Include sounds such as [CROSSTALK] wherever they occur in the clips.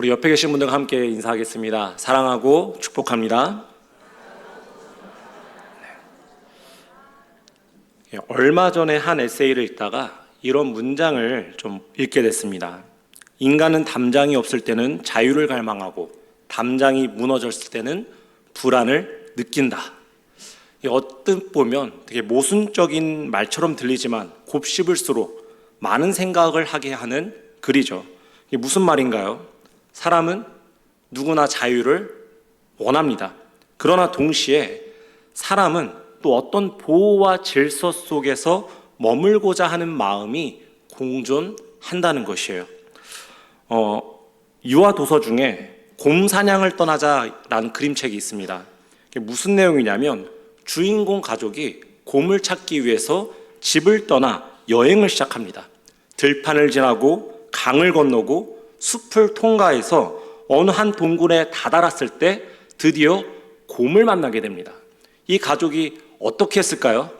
우리 옆에 계신 분들과 함께 인사하겠습니다. 사랑하고 축복합니다. 네. 얼마 전에 한 에세이를 읽다가 이런 문장을 좀 읽게 됐습니다. 인간은 담장이 없을 때는 자유를 갈망하고 담장이 무너졌을 때는 불안을 느낀다. 이 언뜻 보면 되게 모순적인 말처럼 들리지만 곱씹을수록 많은 생각을 하게 하는 글이죠. 이게 무슨 말인가요? 사람은 누구나 자유를 원합니다. 그러나 동시에 사람은 또 어떤 보호와 질서 속에서 머물고자 하는 마음이 공존한다는 것이에요. 어, 유아 도서 중에 곰 사냥을 떠나자라는 그림책이 있습니다. 무슨 내용이냐면 주인공 가족이 곰을 찾기 위해서 집을 떠나 여행을 시작합니다. 들판을 지나고 강을 건너고 숲을 통과해서 어느 한 동굴에 다다랐을 때 드디어 곰을 만나게 됩니다. 이 가족이 어떻게 했을까요?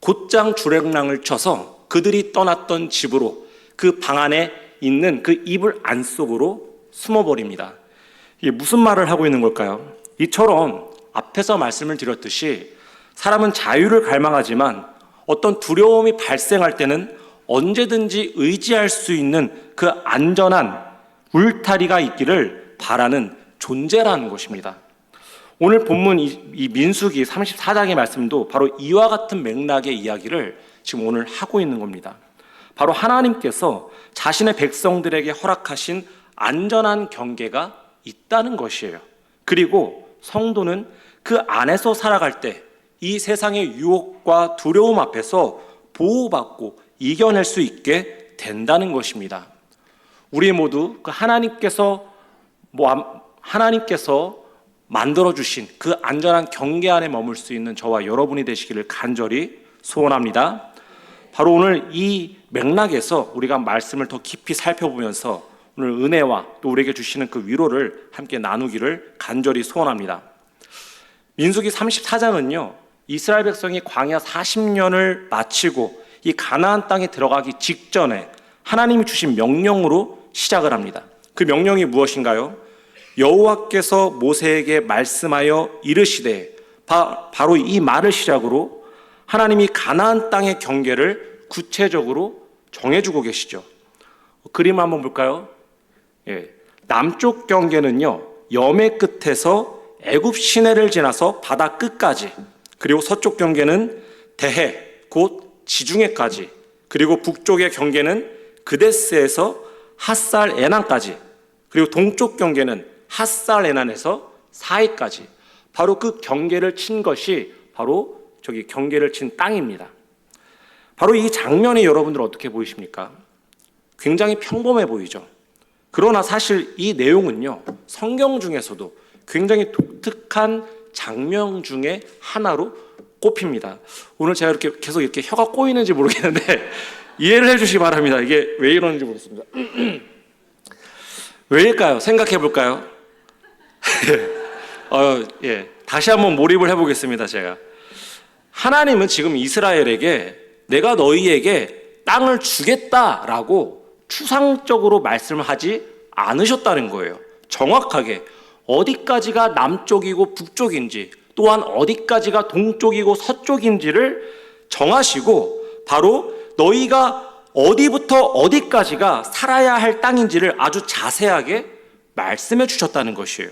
곧장 주랭랑을 쳐서 그들이 떠났던 집으로 그 방 안에 있는 그 이불 안 속으로 숨어버립니다. 이게 무슨 말을 하고 있는 걸까요? 이처럼 앞에서 말씀을 드렸듯이 사람은 자유를 갈망하지만 어떤 두려움이 발생할 때는 언제든지 의지할 수 있는 그 안전한 울타리가 있기를 바라는 존재라는 것입니다. 오늘 본문 이, 이 민수기 34장의 말씀도 바로 이와 같은 맥락의 이야기를 지금 오늘 하고 있는 겁니다. 바로 하나님께서 자신의 백성들에게 허락하신 안전한 경계가 있다는 것이에요. 그리고 성도는 그 안에서 살아갈 때 이 세상의 유혹과 두려움 앞에서 보호받고 이겨낼 수 있게 된다는 것입니다. 우리 모두 그 하나님께서 뭐 하나님께서 만들어 주신 그 안전한 경계 안에 머물 수 있는 저와 여러분이 되시기를 간절히 소원합니다. 바로 오늘 이 맥락에서 우리가 말씀을 더 깊이 살펴보면서 오늘 은혜와 또 우리에게 주시는 그 위로를 함께 나누기를 간절히 소원합니다. 민수기 34장은요. 이스라엘 백성이 광야 40년을 마치고 이 가나안 땅에 들어가기 직전에 하나님이 주신 명령으로 시작을 합니다. 그 명령이 무엇인가요? 여호와께서 모세에게 말씀하여 이르시되 바, 바로 이 말을 시작으로 하나님이 가나안 땅의 경계를 구체적으로 정해주고 계시죠. 그림 한번 볼까요? 예, 남쪽 경계는요 염해 끝에서 애굽 시내를 지나서 바다 끝까지 그리고 서쪽 경계는 대해 곧 지중해까지 그리고 북쪽의 경계는 그데스에서 핫살 에난까지 그리고 동쪽 경계는 핫살 에난에서 사해까지 바로 그 경계를 친 것이 바로 저기 경계를 친 땅입니다. 바로 이 장면이 여러분들 어떻게 보이십니까? 굉장히 평범해 보이죠. 그러나 사실 이 내용은요 성경 중에서도 굉장히 독특한 장면 중에 하나로 꼽힙니다. 오늘 제가 이렇게 계속 이렇게 혀가 꼬이는지 모르겠는데 [LAUGHS] 이해를 해주시기 바랍니다. 이게 왜 이러는지 모르겠습니다. 왜일까요? 생각해 볼까요? 어, 예. 다시 한번 몰입을 해보겠습니다. 제가 하나님은 지금 이스라엘에게 내가 너희에게 땅을 주겠다라고 추상적으로 말씀을 하지 않으셨다는 거예요. 정확하게 어디까지가 남쪽이고 북쪽인지 또한 어디까지가 동쪽이고 서쪽인지를 정하시고 바로 너희가 어디부터 어디까지가 살아야 할 땅인지를 아주 자세하게 말씀해 주셨다는 것이에요.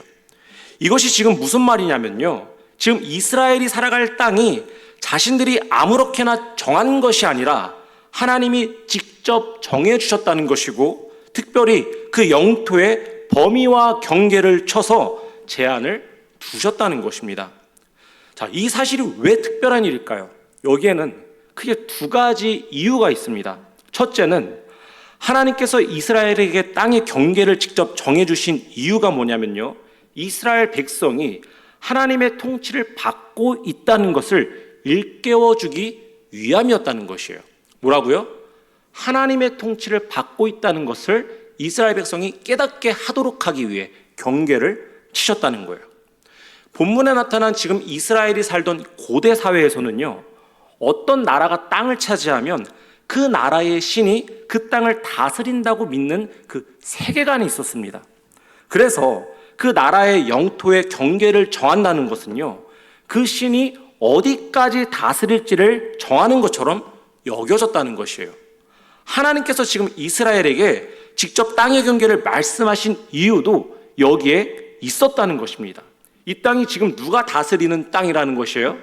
이것이 지금 무슨 말이냐면요. 지금 이스라엘이 살아갈 땅이 자신들이 아무렇게나 정한 것이 아니라 하나님이 직접 정해 주셨다는 것이고 특별히 그 영토의 범위와 경계를 쳐서 제한을 두셨다는 것입니다. 자, 이 사실이 왜 특별한 일일까요? 여기에는 크게 두 가지 이유가 있습니다. 첫째는 하나님께서 이스라엘에게 땅의 경계를 직접 정해주신 이유가 뭐냐면요. 이스라엘 백성이 하나님의 통치를 받고 있다는 것을 일깨워주기 위함이었다는 것이에요. 뭐라고요? 하나님의 통치를 받고 있다는 것을 이스라엘 백성이 깨닫게 하도록 하기 위해 경계를 치셨다는 거예요. 본문에 나타난 지금 이스라엘이 살던 고대 사회에서는요, 어떤 나라가 땅을 차지하면 그 나라의 신이 그 땅을 다스린다고 믿는 그 세계관이 있었습니다. 그래서 그 나라의 영토의 경계를 정한다는 것은요, 그 신이 어디까지 다스릴지를 정하는 것처럼 여겨졌다는 것이에요. 하나님께서 지금 이스라엘에게 직접 땅의 경계를 말씀하신 이유도 여기에 있었다는 것입니다. 이 땅이 지금 누가 다스리는 땅이라는 것이에요?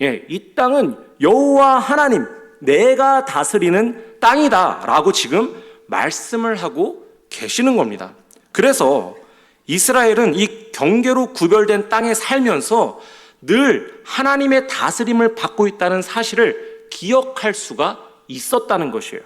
예, 이 땅은 여호와 하나님 내가 다스리는 땅이다라고 지금 말씀을 하고 계시는 겁니다. 그래서 이스라엘은 이 경계로 구별된 땅에 살면서 늘 하나님의 다스림을 받고 있다는 사실을 기억할 수가 있었다는 것이에요.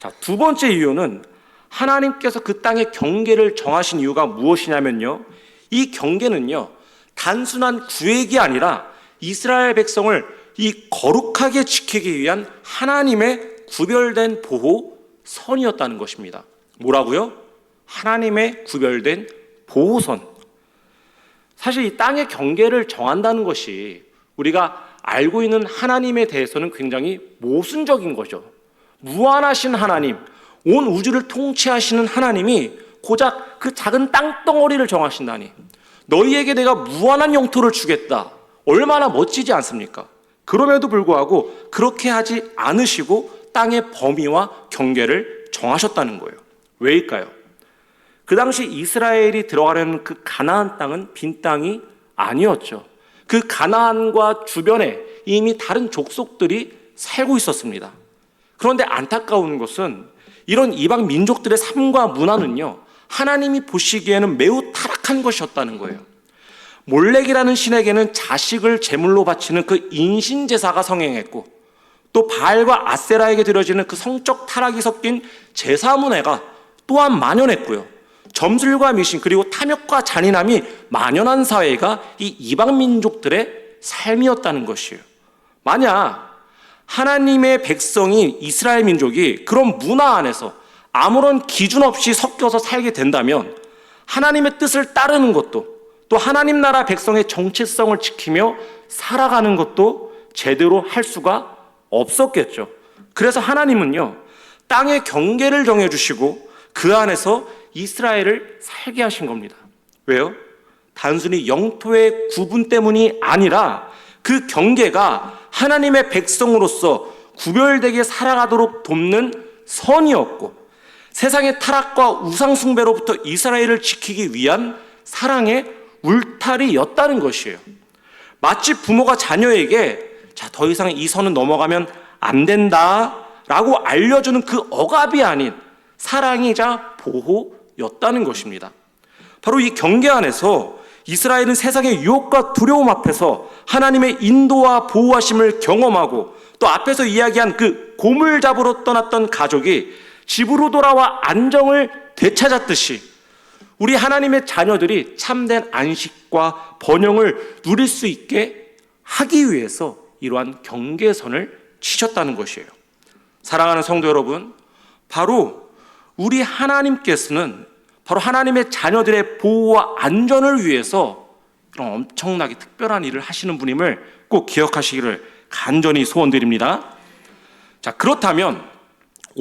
자, 두 번째 이유는 하나님께서 그 땅의 경계를 정하신 이유가 무엇이냐면요. 이 경계는요, 단순한 구획이 아니라 이스라엘 백성을 이 거룩하게 지키기 위한 하나님의 구별된 보호 선이었다는 것입니다. 뭐라고요? 하나님의 구별된 보호선. 사실 이 땅의 경계를 정한다는 것이 우리가 알고 있는 하나님에 대해서는 굉장히 모순적인 거죠. 무한하신 하나님, 온 우주를 통치하시는 하나님이 고작 그 작은 땅덩어리를 정하신다니. 너희에게 내가 무한한 영토를 주겠다. 얼마나 멋지지 않습니까? 그럼에도 불구하고 그렇게 하지 않으시고 땅의 범위와 경계를 정하셨다는 거예요. 왜일까요? 그 당시 이스라엘이 들어가려는 그 가나안 땅은 빈 땅이 아니었죠. 그 가나안과 주변에 이미 다른 족속들이 살고 있었습니다. 그런데 안타까운 것은 이런 이방 민족들의 삶과 문화는요, 하나님이 보시기에는 매우 타락한 것이었다는 거예요. 몰렉이라는 신에게는 자식을 제물로 바치는 그 인신 제사가 성행했고 또 바알과 아세라에게 드려지는 그 성적 타락이 섞인 제사 문화가 또한 만연했고요. 점술과 미신 그리고 탐욕과 잔인함이 만연한 사회가 이 이방 민족들의 삶이었다는 것이에요. 만약 하나님의 백성이 이스라엘 민족이 그런 문화 안에서 아무런 기준 없이 섞여서 살게 된다면 하나님의 뜻을 따르는 것도 또 하나님 나라 백성의 정체성을 지키며 살아가는 것도 제대로 할 수가 없었겠죠. 그래서 하나님은요, 땅의 경계를 정해주시고 그 안에서 이스라엘을 살게 하신 겁니다. 왜요? 단순히 영토의 구분 때문이 아니라 그 경계가 하나님의 백성으로서 구별되게 살아가도록 돕는 선이었고 세상의 타락과 우상숭배로부터 이스라엘을 지키기 위한 사랑의 울타리였다는 것이에요. 마치 부모가 자녀에게 자, 더 이상 이 선은 넘어가면 안 된다 라고 알려주는 그 억압이 아닌 사랑이자 보호였다는 것입니다. 바로 이 경계 안에서 이스라엘은 세상의 유혹과 두려움 앞에서 하나님의 인도와 보호하심을 경험하고 또 앞에서 이야기한 그 고물 잡으러 떠났던 가족이 집으로 돌아와 안정을 되찾았듯이 우리 하나님의 자녀들이 참된 안식과 번영을 누릴 수 있게 하기 위해서 이러한 경계선을 치셨다는 것이에요. 사랑하는 성도 여러분, 바로 우리 하나님께서는 바로 하나님의 자녀들의 보호와 안전을 위해서 이런 엄청나게 특별한 일을 하시는 분임을 꼭 기억하시기를 간절히 소원드립니다. 자, 그렇다면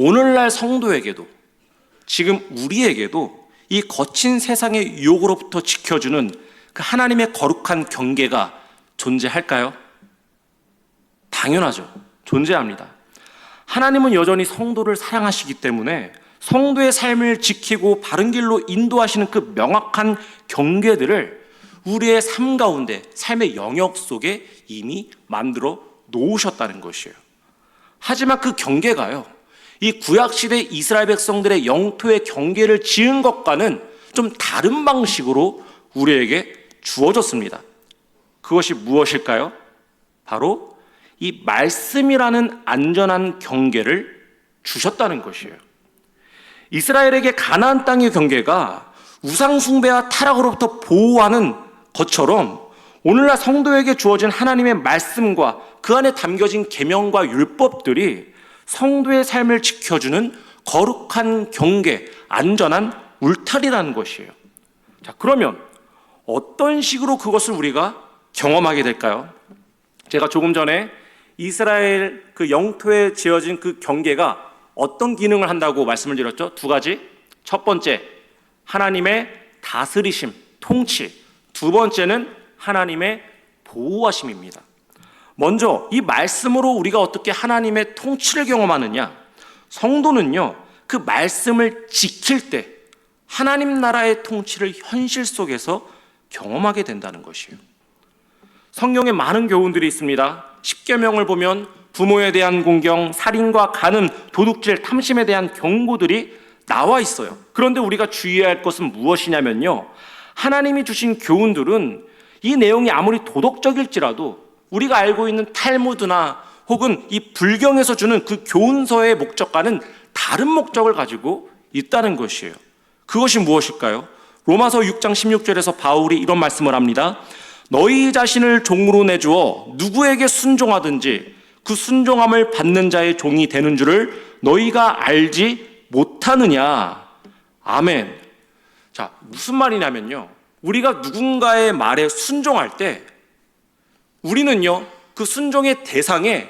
오늘날 성도에게도 지금 우리에게도 이 거친 세상의 유혹으로부터 지켜주는 그 하나님의 거룩한 경계가 존재할까요? 당연하죠. 존재합니다. 하나님은 여전히 성도를 사랑하시기 때문에 성도의 삶을 지키고 바른 길로 인도하시는 그 명확한 경계들을 우리의 삶 가운데, 삶의 영역 속에 이미 만들어 놓으셨다는 것이에요. 하지만 그 경계가요, 이 구약시대 이스라엘 백성들의 영토의 경계를 지은 것과는 좀 다른 방식으로 우리에게 주어졌습니다. 그것이 무엇일까요? 바로 이 말씀이라는 안전한 경계를 주셨다는 것이에요. 이스라엘에게 가나안 땅의 경계가 우상 숭배와 타락으로부터 보호하는 것처럼 오늘날 성도에게 주어진 하나님의 말씀과 그 안에 담겨진 계명과 율법들이 성도의 삶을 지켜주는 거룩한 경계, 안전한 울타리라는 것이에요. 자, 그러면 어떤 식으로 그것을 우리가 경험하게 될까요? 제가 조금 전에 이스라엘 그 영토에 지어진 그 경계가 어떤 기능을 한다고 말씀을 드렸죠? 두 가지. 첫 번째, 하나님의 다스리심, 통치. 두 번째는 하나님의 보호하심입니다. 먼저 이 말씀으로 우리가 어떻게 하나님의 통치를 경험하느냐? 성도는요, 그 말씀을 지킬 때 하나님 나라의 통치를 현실 속에서 경험하게 된다는 것이에요. 성경에 많은 교훈들이 있습니다. 십계명을 보면 부모에 대한 공경, 살인과 간음, 도둑질, 탐심에 대한 경고들이 나와 있어요. 그런데 우리가 주의해야 할 것은 무엇이냐면요. 하나님이 주신 교훈들은 이 내용이 아무리 도덕적일지라도 우리가 알고 있는 탈무드나 혹은 이 불경에서 주는 그 교훈서의 목적과는 다른 목적을 가지고 있다는 것이에요. 그것이 무엇일까요? 로마서 6장 16절에서 바울이 이런 말씀을 합니다. 너희 자신을 종으로 내주어 누구에게 순종하든지 그 순종함을 받는 자의 종이 되는 줄을 너희가 알지 못하느냐. 아멘. 자, 무슨 말이냐면요. 우리가 누군가의 말에 순종할 때 우리는요, 그 순종의 대상에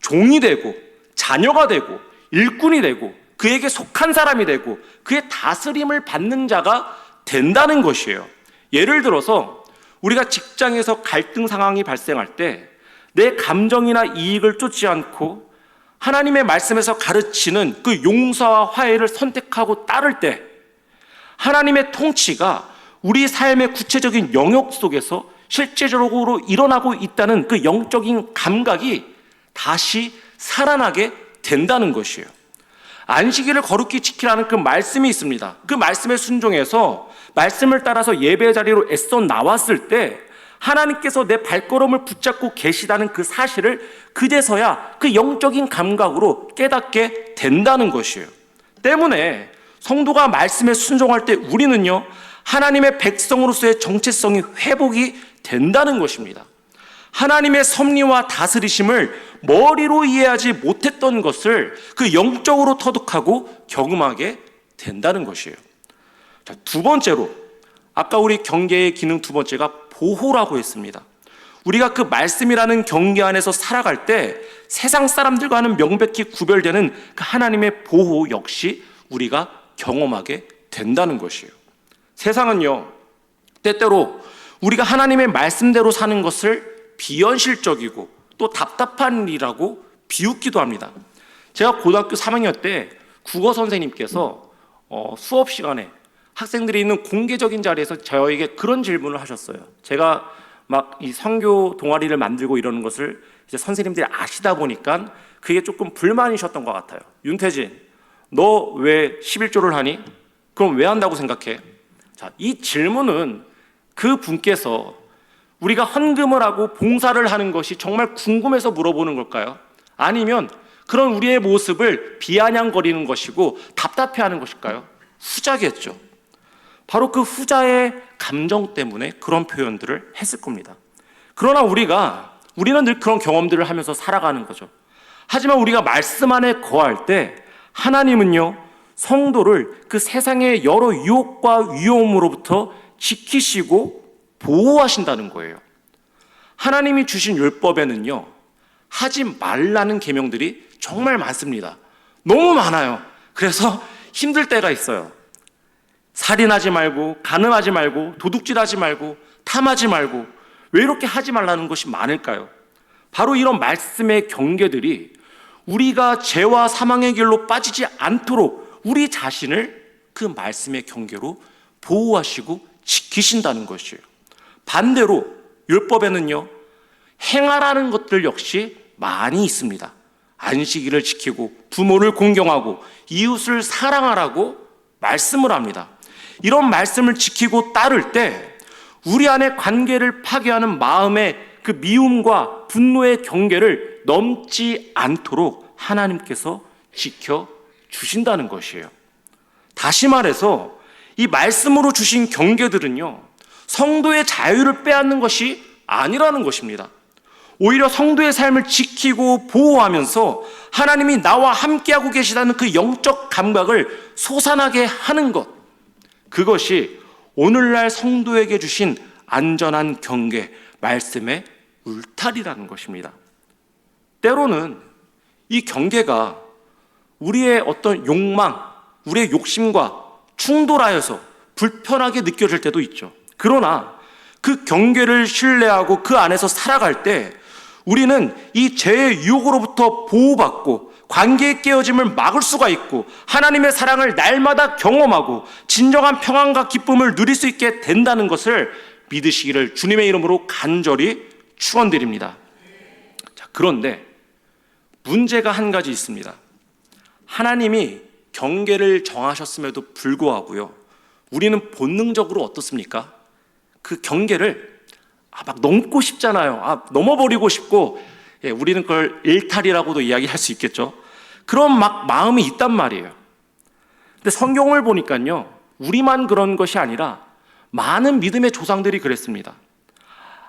종이 되고 자녀가 되고 일꾼이 되고 그에게 속한 사람이 되고 그의 다스림을 받는 자가 된다는 것이에요. 예를 들어서 우리가 직장에서 갈등 상황이 발생할 때 내 감정이나 이익을 쫓지 않고 하나님의 말씀에서 가르치는 그 용서와 화해를 선택하고 따를 때 하나님의 통치가 우리 삶의 구체적인 영역 속에서 실제적으로 일어나고 있다는 그 영적인 감각이 다시 살아나게 된다는 것이에요. 안식일을 거룩히 지키라는 그 말씀이 있습니다. 그 말씀에 순종해서 말씀을 따라서 예배 자리로 애써 나왔을 때 하나님께서 내 발걸음을 붙잡고 계시다는 그 사실을 그제서야 그 영적인 감각으로 깨닫게 된다는 것이에요. 때문에 성도가 말씀에 순종할 때 우리는요, 하나님의 백성으로서의 정체성이 회복이 된다는 것입니다. 하나님의 섭리와 다스리심을 머리로 이해하지 못했던 것을 그 영적으로 터득하고 경험하게 된다는 것이에요. 자, 두 번째로, 아까 우리 경계의 기능 두 번째가 보호라고 했습니다. 우리가 그 말씀이라는 경계 안에서 살아갈 때 세상 사람들과는 명백히 구별되는 그 하나님의 보호 역시 우리가 경험하게 된다는 것이에요. 세상은요, 때때로 우리가 하나님의 말씀대로 사는 것을 비현실적이고 또 답답한 일이라고 비웃기도 합니다. 제가 고등학교 3학년 때 국어 선생님께서 어, 수업 시간에 학생들이 있는 공개적인 자리에서 저에게 그런 질문을 하셨어요. 제가 막 이 선교 동아리를 만들고 이러는 것을 이제 선생님들이 아시다 보니까 그게 조금 불만이셨던 것 같아요. 윤태진, 너 왜 11조를 하니? 그럼 왜 한다고 생각해? 자, 이 질문은 그 분께서 우리가 헌금을 하고 봉사를 하는 것이 정말 궁금해서 물어보는 걸까요? 아니면 그런 우리의 모습을 비아냥거리는 것이고 답답해하는 것일까요? 후자겠죠. 바로 그 후자의 감정 때문에 그런 표현들을 했을 겁니다. 그러나 우리가 우리는 늘 그런 경험들을 하면서 살아가는 거죠. 하지만 우리가 말씀 안에 거할 때 하나님은요 성도를 그 세상의 여러 유혹과 위험으로부터 지키시고 보호하신다는 거예요. 하나님이 주신 율법에는요 하지 말라는 계명들이 정말 많습니다. 너무 많아요. 그래서 힘들 때가 있어요. 살인하지 말고, 간음하지 말고, 도둑질하지 말고, 탐하지 말고, 왜 이렇게 하지 말라는 것이 많을까요? 바로 이런 말씀의 경계들이 우리가 죄와 사망의 길로 빠지지 않도록 우리 자신을 그 말씀의 경계로 보호하시고 지키신다는 것이에요. 반대로 율법에는요, 행하라는 것들 역시 많이 있습니다. 안식일을 지키고 부모를 공경하고 이웃을 사랑하라고 말씀을 합니다. 이런 말씀을 지키고 따를 때 우리 안에 관계를 파괴하는 마음의 그 미움과 분노의 경계를 넘지 않도록 하나님께서 지켜 주신다는 것이에요. 다시 말해서 이 말씀으로 주신 경계들은요, 성도의 자유를 빼앗는 것이 아니라는 것입니다. 오히려 성도의 삶을 지키고 보호하면서 하나님이 나와 함께하고 계시다는 그 영적 감각을 솟아나게 하는 것. 그것이 오늘날 성도에게 주신 안전한 경계, 말씀의 울타리라는 것입니다. 때로는 이 경계가 우리의 어떤 욕망, 우리의 욕심과 충돌하여서 불편하게 느껴질 때도 있죠. 그러나 그 경계를 신뢰하고 그 안에서 살아갈 때 우리는 이 죄의 유혹으로부터 보호받고 관계의 깨어짐을 막을 수가 있고 하나님의 사랑을 날마다 경험하고 진정한 평안과 기쁨을 누릴 수 있게 된다는 것을 믿으시기를 주님의 이름으로 간절히 축원드립니다. 자, 그런데 문제가 한 가지 있습니다. 하나님이 경계를 정하셨음에도 불구하고요. 우리는 본능적으로 어떻습니까? 그 경계를 아, 막 넘고 싶잖아요. 아, 넘어버리고 싶고, 예, 우리는 그걸 일탈이라고도 이야기할 수 있겠죠. 그런 막 마음이 있단 말이에요. 근데 성경을 보니까요, 우리만 그런 것이 아니라 많은 믿음의 조상들이 그랬습니다.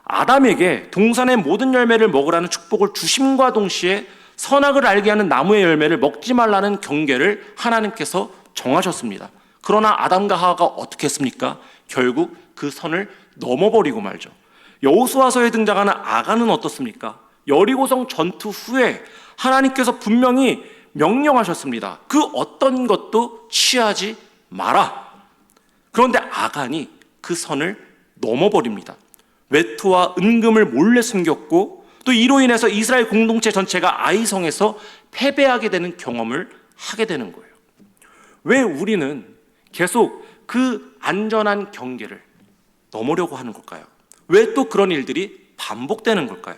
아담에게 동산의 모든 열매를 먹으라는 축복을 주심과 동시에 선악을 알게 하는 나무의 열매를 먹지 말라는 경계를 하나님께서 정하셨습니다. 그러나 아담과 하와가 어떻게 했습니까? 결국 그 선을 넘어버리고 말죠. 여호수아서에 등장하는 아간은 어떻습니까? 여리고성 전투 후에 하나님께서 분명히 명령하셨습니다. 그 어떤 것도 취하지 마라. 그런데 아간이 그 선을 넘어버립니다. 외투와 은금을 몰래 숨겼고 또 이로 인해서 이스라엘 공동체 전체가 아이성에서 패배하게 되는 경험을 하게 되는 거예요. 왜 우리는 계속 그 안전한 경계를 넘으려고 하는 걸까요? 왜 또 그런 일들이 반복되는 걸까요?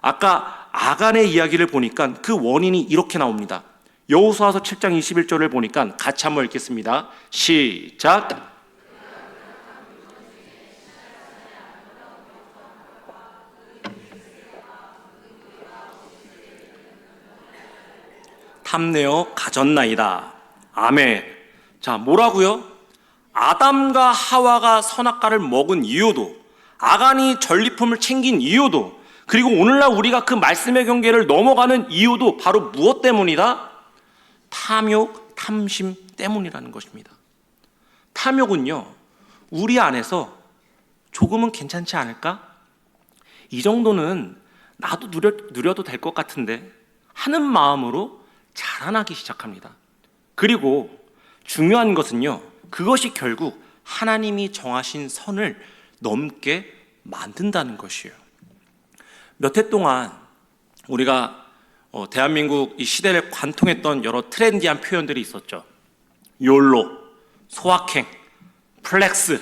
아까 아간의 이야기를 보니까 그 원인이 이렇게 나옵니다. 여호수아서 7장 21절을 보니까 같이 한번 읽겠습니다. 시작. 탐내어 가졌나이다. 아멘. 자, 뭐라고요? 아담과 하와가 선악과를 먹은 이유도, 아간이 전리품을 챙긴 이유도, 그리고 오늘날 우리가 그 말씀의 경계를 넘어가는 이유도 바로 무엇 때문이다? 탐욕, 탐심 때문이라는 것입니다. 탐욕은요, 우리 안에서 조금은 괜찮지 않을까? 이 정도는 나도 누려, 누려도 될 것 같은데 하는 마음으로 자라나기 시작합니다. 그리고 중요한 것은요, 그것이 결국 하나님이 정하신 선을 넘게 만든다는 것이에요. 몇 해 동안 우리가 어, 대한민국 이 시대를 관통했던 여러 트렌디한 표현들이 있었죠. 욜로, 소확행, 플렉스,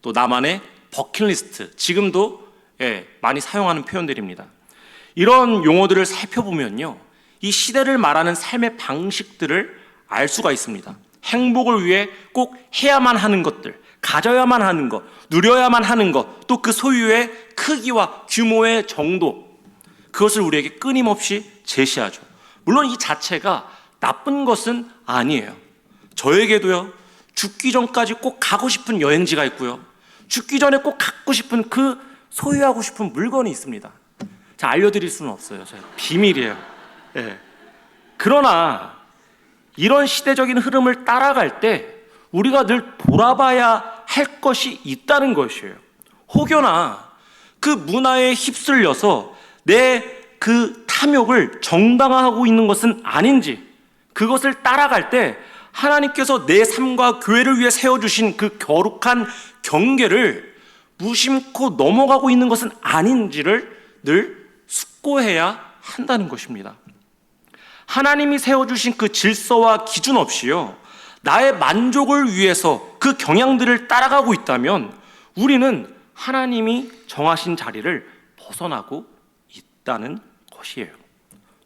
또 나만의 버킷리스트. 지금도 예, 많이 사용하는 표현들입니다. 이런 용어들을 살펴보면요. 이 시대를 말하는 삶의 방식들을 알 수가 있습니다. 행복을 위해 꼭 해야만 하는 것들, 가져야만 하는 것, 누려야만 하는 것, 또 그 소유의 크기와 규모의 정도, 그것을 우리에게 끊임없이 제시하죠. 물론 이 자체가 나쁜 것은 아니에요. 저에게도요, 죽기 전까지 꼭 가고 싶은 여행지가 있고요. 죽기 전에 꼭 갖고 싶은 그 소유하고 싶은 물건이 있습니다. 자, 알려드릴 수는 없어요. 비밀이에요. 예. 그러나 이런 시대적인 흐름을 따라갈 때 우리가 늘 돌아봐야 할 것이 있다는 것이에요. 혹여나 그 문화에 휩쓸려서 내 그 탐욕을 정당화하고 있는 것은 아닌지 그것을 따라갈 때 하나님께서 내 삶과 교회를 위해 세워주신 그 거룩한 경계를 무심코 넘어가고 있는 것은 아닌지를 늘 숙고해야 한다는 것입니다. 하나님이 세워주신 그 질서와 기준 없이요, 나의 만족을 위해서 그 경향들을 따라가고 있다면 우리는 하나님이 정하신 자리를 벗어나고 있다는 것이에요.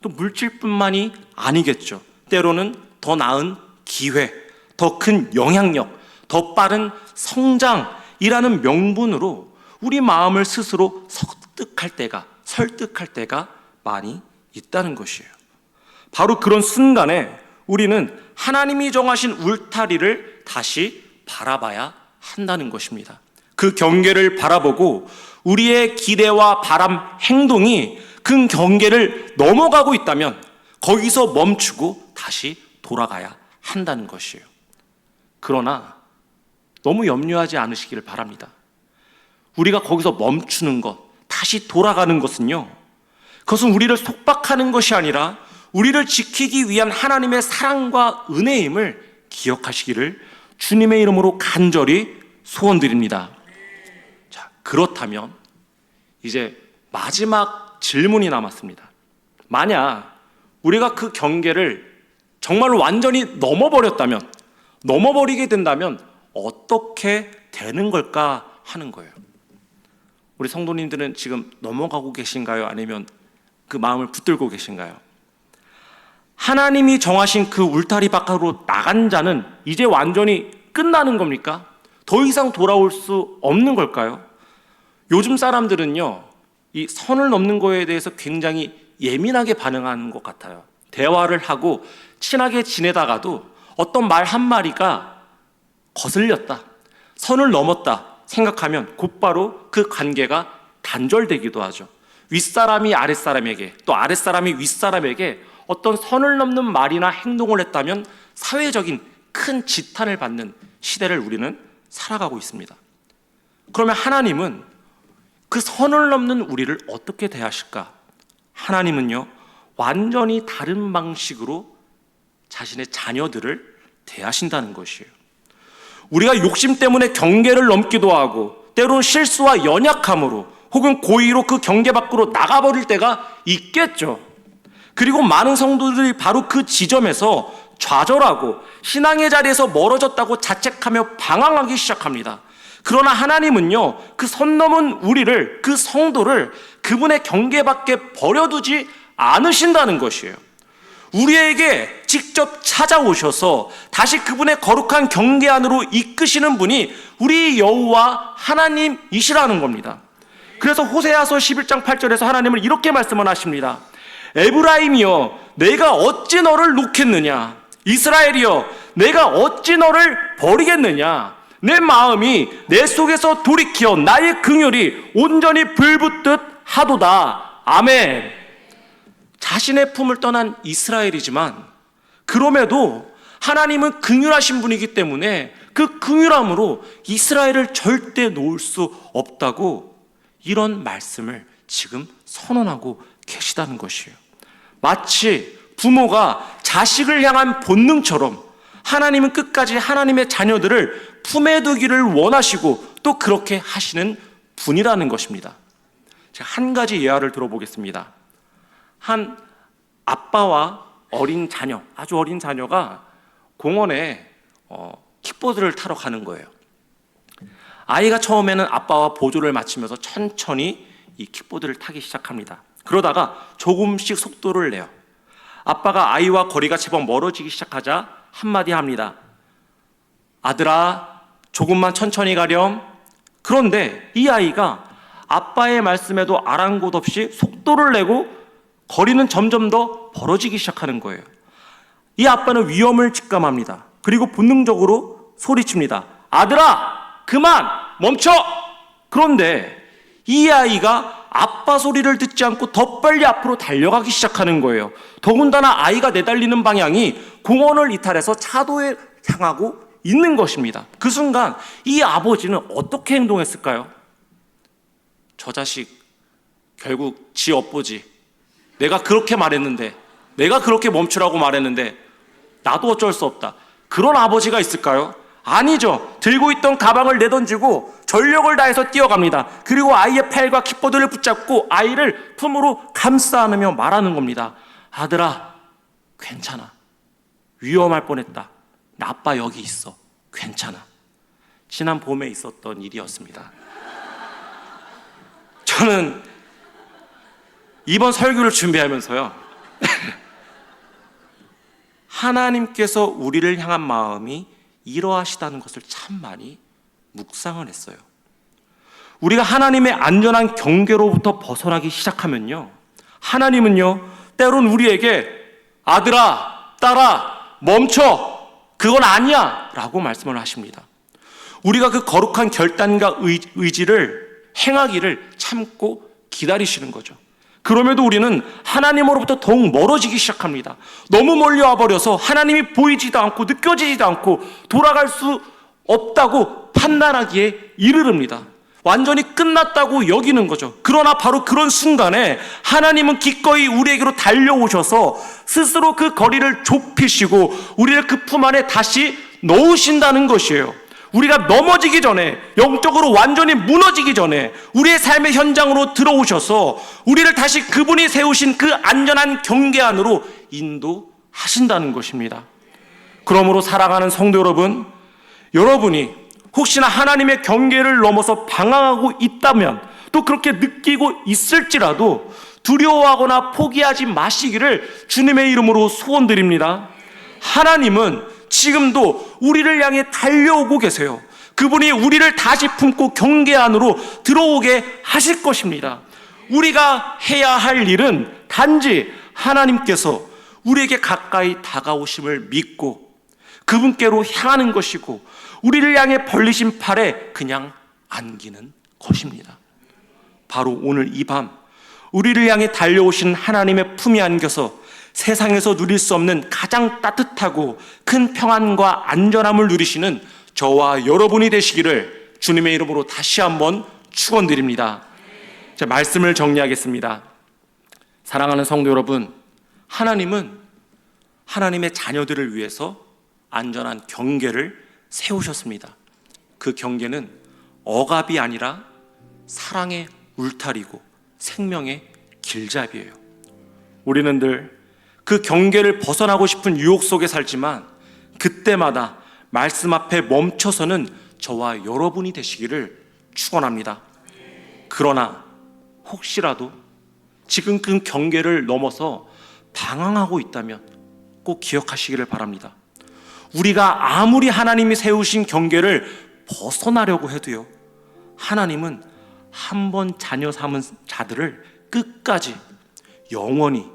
또 물질뿐만이 아니겠죠. 때로는 더 나은 기회, 더 큰 영향력, 더 빠른 성장이라는 명분으로 우리 마음을 스스로 설득할 때가, 설득할 때가 많이 있다는 것이에요. 바로 그런 순간에 우리는 하나님이 정하신 울타리를 다시 바라봐야 한다는 것입니다. 그 경계를 바라보고 우리의 기대와 바람, 행동이 그 경계를 넘어가고 있다면 거기서 멈추고 다시 돌아가야 한다는 것이에요. 그러나 너무 염려하지 않으시기를 바랍니다. 우리가 거기서 멈추는 것, 다시 돌아가는 것은요, 그것은 우리를 속박하는 것이 아니라 우리를 지키기 위한 하나님의 사랑과 은혜임을 기억하시기를 주님의 이름으로 간절히 소원드립니다. 자, 그렇다면 이제 마지막 질문이 남았습니다. 만약 우리가 그 경계를 정말로 완전히 넘어버렸다면, 넘어버리게 된다면 어떻게 되는 걸까 하는 거예요. 우리 성도님들은 지금 넘어가고 계신가요? 아니면 그 마음을 붙들고 계신가요? 하나님이 정하신 그 울타리 밖으로 나간 자는 이제 완전히 끝나는 겁니까? 더 이상 돌아올 수 없는 걸까요? 요즘 사람들은요, 이 선을 넘는 거에 대해서 굉장히 예민하게 반응하는 것 같아요. 대화를 하고 친하게 지내다가도 어떤 말 한마디가 거슬렸다, 선을 넘었다 생각하면 곧바로 그 관계가 단절되기도 하죠. 윗사람이 아랫사람에게 또 아랫사람이 윗사람에게 어떤 선을 넘는 말이나 행동을 했다면 사회적인 큰 지탄을 받는 시대를 우리는 살아가고 있습니다. 그러면 하나님은 그 선을 넘는 우리를 어떻게 대하실까? 하나님은요, 완전히 다른 방식으로 자신의 자녀들을 대하신다는 것이에요. 우리가 욕심 때문에 경계를 넘기도 하고, 때로는 실수와 연약함으로, 혹은 고의로 그 경계 밖으로 나가버릴 때가 있겠죠. 그리고 많은 성도들이 바로 그 지점에서 좌절하고 신앙의 자리에서 멀어졌다고 자책하며 방황하기 시작합니다. 그러나 하나님은요, 그 선 넘은 우리를, 그 성도를 그분의 경계 밖에 버려두지 않으신다는 것이에요. 우리에게 직접 찾아오셔서 다시 그분의 거룩한 경계 안으로 이끄시는 분이 우리 여호와 하나님이시라는 겁니다. 그래서 호세아서 11장 8절에서 하나님은 이렇게 말씀을 하십니다. 에브라임이여 내가 어찌 너를 놓겠느냐? 이스라엘이여 내가 어찌 너를 버리겠느냐? 내 마음이 내 속에서 돌이켜 나의 긍휼이 온전히 불붙듯 하도다. 아멘. 자신의 품을 떠난 이스라엘이지만 그럼에도 하나님은 긍휼하신 분이기 때문에 그 긍휼함으로 이스라엘을 절대 놓을 수 없다고 이런 말씀을 지금 선언하고 계시다는 것이에요. 마치 부모가 자식을 향한 본능처럼 하나님은 끝까지 하나님의 자녀들을 품에 두기를 원하시고 또 그렇게 하시는 분이라는 것입니다. 제가 한 가지 예화를 들어보겠습니다. 한 아빠와 어린 자녀, 아주 어린 자녀가 공원에 어, 킥보드를 타러 가는 거예요. 아이가 처음에는 아빠와 보조를 맞추면서 천천히 이 킥보드를 타기 시작합니다. 그러다가 조금씩 속도를 내요. 아빠가 아이와 거리가 제법 멀어지기 시작하자 한마디 합니다. 아들아, 조금만 천천히 가렴. 그런데 이 아이가 아빠의 말씀에도 아랑곳 없이 속도를 내고 거리는 점점 더 벌어지기 시작하는 거예요. 이 아빠는 위험을 직감합니다. 그리고 본능적으로 소리칩니다. 아들아, 그만 멈춰. 그런데 이 아이가 아빠 소리를 듣지 않고 더 빨리 앞으로 달려가기 시작하는 거예요. 더군다나 아이가 내달리는 방향이 공원을 이탈해서 차도에 향하고 있는 것입니다. 그 순간 이 아버지는 어떻게 행동했을까요? 저 자식 결국 지 엇보지. 내가 그렇게 말했는데, 내가 그렇게 멈추라고 말했는데, 나도 어쩔 수 없다. 그런 아버지가 있을까요? 아니죠. 들고 있던 가방을 내던지고 전력을 다해서 뛰어갑니다. 그리고 아이의 팔과 킥보드를 붙잡고 아이를 품으로 감싸 안으며 말하는 겁니다. 아들아, 괜찮아. 위험할 뻔했다. 나 아빠 여기 있어. 괜찮아. 지난 봄에 있었던 일이었습니다. [LAUGHS] 저는 이번 설교를 준비하면서요. [LAUGHS] 하나님께서 우리를 향한 마음이 이러하시다는 것을 참 많이 묵상을 했어요. 우리가 하나님의 안전한 경계로부터 벗어나기 시작하면요. 하나님은요, 때론 우리에게 아들아, 딸아, 멈춰. 그건 아니야. 라고 말씀을 하십니다. 우리가 그 거룩한 결단과 의지를 행하기를 참고 기다리시는 거죠. 그럼에도 우리는 하나님으로부터 더욱 멀어지기 시작합니다. 너무 멀리 와 버려서 하나님이 보이지도 않고 느껴지지도 않고 돌아갈 수 없다고 판단하기에 이르릅니다. 완전히 끝났다고 여기는 거죠. 그러나 바로 그런 순간에 하나님은 기꺼이 우리에게로 달려오셔서 스스로 그 거리를 좁히시고 우리를 그 품 안에 다시 넣으신다는 것이에요. 우리가 넘어지기 전에 영적으로 완전히 무너지기 전에 우리의 삶의 현장으로 들어오셔서 우리를 다시 그분이 세우신 그 안전한 경계 안으로 인도하신다는 것입니다. 그러므로 사랑하는 성도 여러분, 여러분이 혹시나 하나님의 경계를 넘어서 방황하고 있다면 또 그렇게 느끼고 있을지라도 두려워하거나 포기하지 마시기를 주님의 이름으로 소원드립니다. 하나님은 지금도 우리를 향해 달려오고 계세요. 그분이 우리를 다시 품고 경계 안으로 들어오게 하실 것입니다. 우리가 해야 할 일은 단지 하나님께서 우리에게 가까이 다가오심을 믿고 그분께로 향하는 것이고 우리를 향해 벌리신 팔에 그냥 안기는 것입니다. 바로 오늘 이 밤 우리를 향해 달려오신 하나님의 품에 안겨서 세상에서 누릴 수 없는 가장 따뜻하고 큰 평안과 안전함을 누리시는 저와 여러분이 되시기를 주님의 이름으로 다시 한번 축원드립니다. 자, 말씀을 정리하겠습니다. 사랑하는 성도 여러분, 하나님은 하나님의 자녀들을 위해서 안전한 경계를 세우셨습니다. 그 경계는 억압이 아니라 사랑의 울타리고 생명의 길잡이에요. 우리는 늘 그 경계를 벗어나고 싶은 유혹 속에 살지만 그때마다 말씀 앞에 멈춰서는 저와 여러분이 되시기를 축원합니다. 그러나 혹시라도 지금 그 경계를 넘어서 방황하고 있다면 꼭 기억하시기를 바랍니다. 우리가 아무리 하나님이 세우신 경계를 벗어나려고 해도요, 하나님은 한 번 자녀 삼은 자들을 끝까지 영원히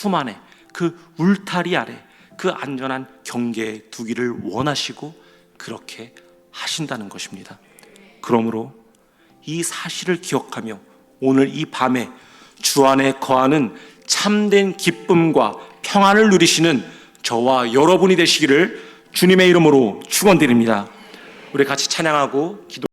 품 안에 그 울타리 아래 그 안전한 경계에 두기를 원하시고 그렇게 하신다는 것입니다. 그러므로 이 사실을 기억하며 오늘 이 밤에 주 안에 거하는 참된 기쁨과 평안을 누리시는 저와 여러분이 되시기를 주님의 이름으로 축원드립니다. 우리 같이 찬양하고 기도